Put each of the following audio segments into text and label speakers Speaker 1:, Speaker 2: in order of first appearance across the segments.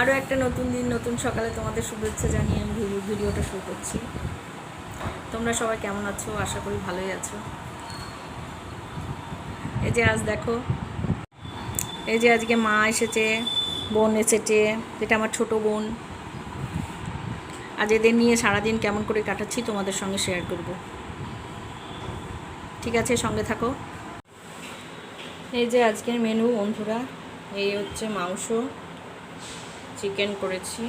Speaker 1: আরও একটা নতুন দিন, নতুন সকালে তোমাদের শুভেচ্ছা জানিয়ে আমি ভিডিও ভিডিওটা শুরু করছি। তোমরা সবাই কেমন আছো? আশা করি ভালোই আছো। এই যে আজ দেখো, এই যে আজকে মা এসেছে, বোন এসেছে, এটা আমার ছোট বোন। আজ এদের নিয়ে সারাদিন কেমন করে কাটাচ্ছি তোমাদের সঙ্গে শেয়ার করব। ঠিক আছে, সঙ্গে থাকো। এই যে আজকের মেনু বন্ধুরা, এই হচ্ছে মাংস। চিকেন করেছি।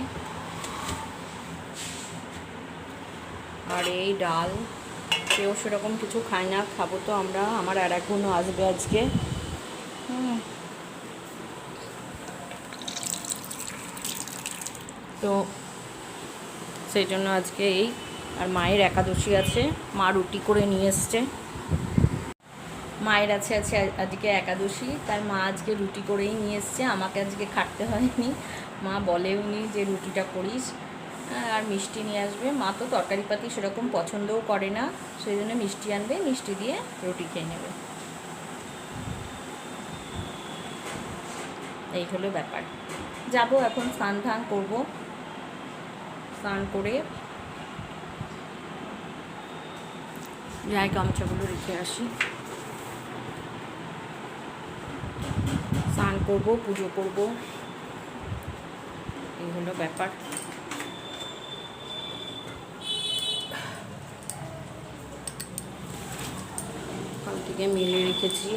Speaker 1: আর এই ডাল, কেউ সেরকম কিছু খায় না, খাব তো আমরা, আমার আর এক বোনও আসবে আজকে। তো সেই জন্য আজকে এই, আর মায়ের একাদশী আছে, মা রুটি করে নিয়ে এসছে। মায়ের আছে আছে আজকে একাদশী, তাই মা আজকে রুটি করেই নিয়ে এসছে, আমাকে আজকে খাটতে হয়নি। মা বলেওনি যে রুটিটা করিস হ্যাঁ, আর মিষ্টি নিয়ে আসবে। মা তো তরকারি পাতি সেরকম পছন্দও করে না সেই জন্য মিষ্টি আনবে মিষ্টি দিয়ে রুটি খেয়ে নেবে। এই হলো ব্যাপার। যাব এখন স্নান ধান করব। স্নান করে যাই গামছাগুলো রেখে আসি। স্নান করব পুজো করব। এই হলো ব্যাপার। কাল থেকে রেখেছি।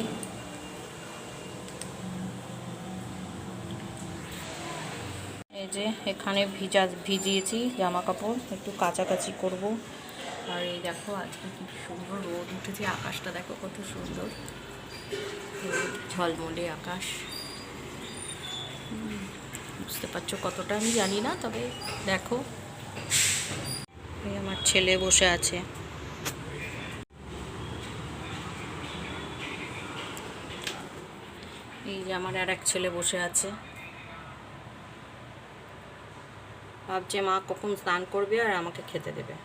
Speaker 1: এই যে এখানে ভিজা ভিজিয়েছি, জামা কাপড় একটু কাচাকাচি করব। আর এই দেখো, আজকে কি সুন্দর রোদ উঠেছে, আকাশটা দেখো কত সুন্দর। ঝলমলে আকাশ। বুঝতে পারছ কতটা আমি জানি না, তবে দেখো। আমার ছেলে বসে আছে। এই যে আমার আর এক ছেলে বসে আছে। ভাবছে মা কখন স্নান করবে আর আমাকে খেতে দেবে।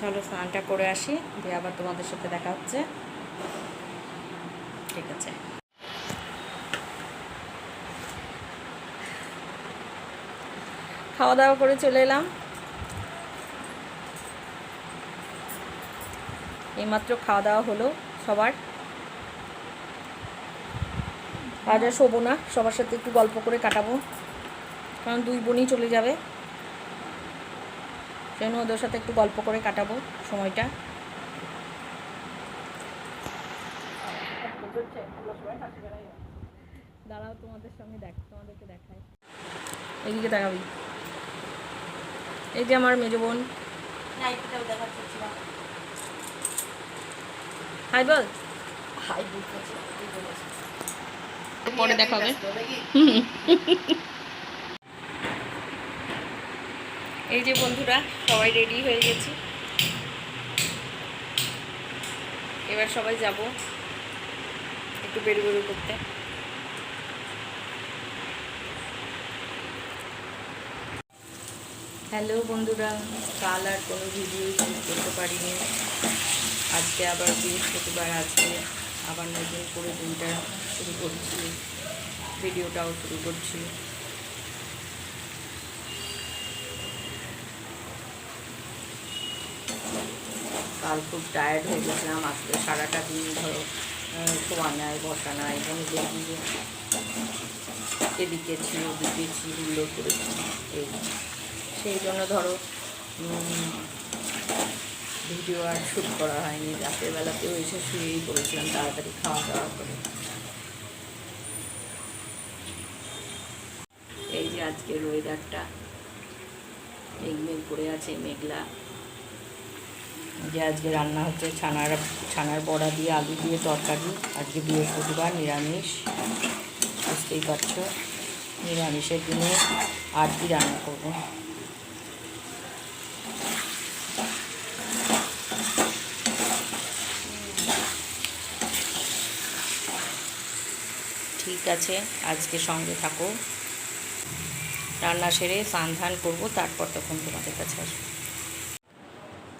Speaker 1: চলো স্নানটা করে আসি, দিয়ে আবার তোমাদের সাথে দেখা হচ্ছে। ঠিক আছে। খাওয়া দাওয়া করে চলে এলাম। এইমাত্র খাওয়া দাওয়া হলো সবার। আজ আর শোবো না, সবার সাথে একটু গল্প করে কাটাবো। কারণ দুই বোনই চলে যাবে। সেজন্য ওদের সাথে একটু গল্প করে কাটাবো সময়টা। দাঁড়াও তোমাদের সঙ্গে দেখ, তোমাদেরকে দেখাই। এদিকে দেখাবি এই যে আমার মেজো বোন। হাই বল। পরে দেখা হবে। এই যে বন্ধুরা সবাই রেডি হয়ে গেছি। এবার সবাই যাব একটু বেরু বেরু করতে। হ্যালো বন্ধুরা, কাল আর কোনো ভিডিও শুট করতে পারিনি। আজকে আবার বৃহস্পতিবার আছে আবার নতুন করে দিনটা শুরু করছি। ভিডিওটাও শুরু করছি। কাল খুব টায়ার্ড হয়ে গেছিলাম, আজকে সারাটা দিন ধরো শোয়া নাই, বসা নাই বন্ধুদের এদিকে ছিল, ওদিকে ছিল এই সেই জন্য ধরো ভিডিও আর শ্যুট করা হয়নি। রাতের বেলাতেও এসে শুয়েই পড়েছিলাম, তাড়াতাড়ি খাওয়া দাওয়া করে। এই যে আজকের ওয়েদারটা মেঘ মেঘ পড়ে আছে, মেঘলা। যে আজকে রান্না হচ্ছে ছানার ছানার বড়া দিয়ে আলু দিয়ে তরকারি। আজকে বৃহস্পতিবার, নিরামিষ। বুঝতেই পারছ? নিরামিষের দিনে আর কি রান্না করব? ঠিক আছে, আজকে সঙ্গে থাকো। রান্না সেরে স্নান ধান করব, তারপর তখন তোমাদের কাছে আসব।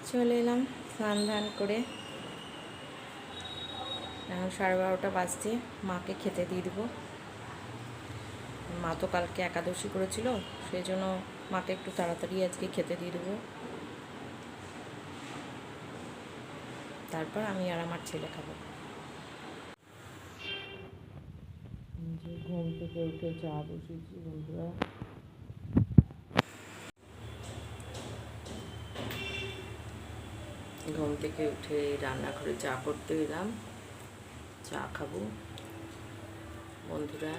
Speaker 1: চলে এলাম স্নান ধান করে। সাড়ে বারোটা বাজছে, মাকে খেতে দিয়ে দেবো। মা তো কালকে একাদশী করেছিল সেই জন্য মাকে একটু তাড়াতাড়ি আজকে খেতে দিয়ে দেবো। তারপর আমি আর আমার ছেলে খাব যে ঘুম থেকে উঠে চা বসেছি, বন্ধুরা। ঘুম থেকে উঠে রান্নাঘরে চা করতে এলাম, চা খাব। বন্ধুরা,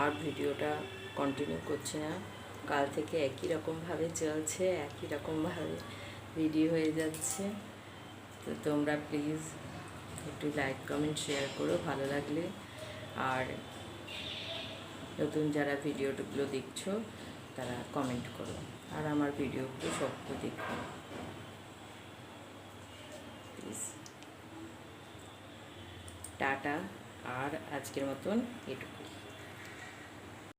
Speaker 1: আর ভিডিওটা কন্টিনিউ করছি না। কাল থেকে একই রকমভাবে চলছে, একই রকমভাবে ভিডিও হয়ে যাচ্ছে। তো তোমরা প্লিজ একটু লাইক কমেন্ট শেয়ার করো, ভালো লাগলে। আর নতুন যারা ভিডিওগুলো দেখছ, তারা কমেন্ট করো। আর আমার ভিডিওগুলো সবগুলো দেখো। টাটা। আর আজকের মতন এটুকুই।